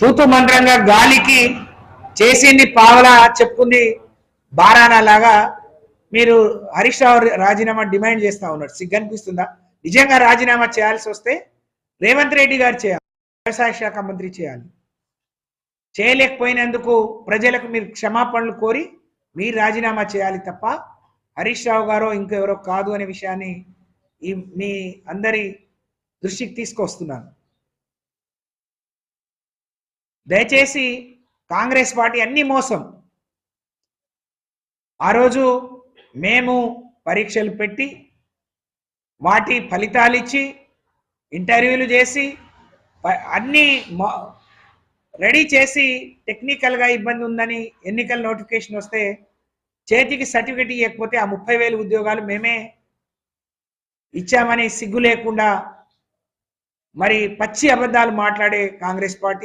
తూతు మంత్రంగా గాలికి చేసింది పావలా చెప్పుకుంది బారానా లాగా మీరు హరీష్ రావు రాజీనామా డిమాండ్ చేస్తా ఉన్నారు. సిగ్ అనిపిస్తుందా? నిజంగా రాజీనామా చేయాల్సి వస్తే రేవంత్ రెడ్డి గారు చేయాలి. వ్యవసాయ శాఖ మంత్రి చేయాలి. చేయలేకపోయినందుకు ప్రజలకు మీరు క్షమాపణలు కోరి మీరు రాజీనామా చేయాలి తప్ప హరీష్ రావు గారో ఇంకెవరో కాదు అనే విషయాన్ని ఈ మీ అందరి దృష్టికి తీసుకొస్తున్నాను. దయచేసి కాంగ్రెస్ పార్టీ అన్ని మోసం. ఆ రోజు మేము పరీక్షలు పెట్టి వాటి ఫలితాలు ఇచ్చి ఇంటర్వ్యూలు చేసి అన్నీ అన్ని మా- రెడీ చేసి టెక్నికల్గా ఇబ్బంది ఉందని ఎన్నికల నోటిఫికేషన్ వస్తే చేతికి సర్టిఫికెట్ ఇవ్వకపోతే ఆ ముప్పై వేలు ఉద్యోగాలు మేమే ఇచ్చామని సిగ్గు లేకుండా మరి పచ్చి అబద్ధాలు మాట్లాడే కాంగ్రెస్ పార్టీ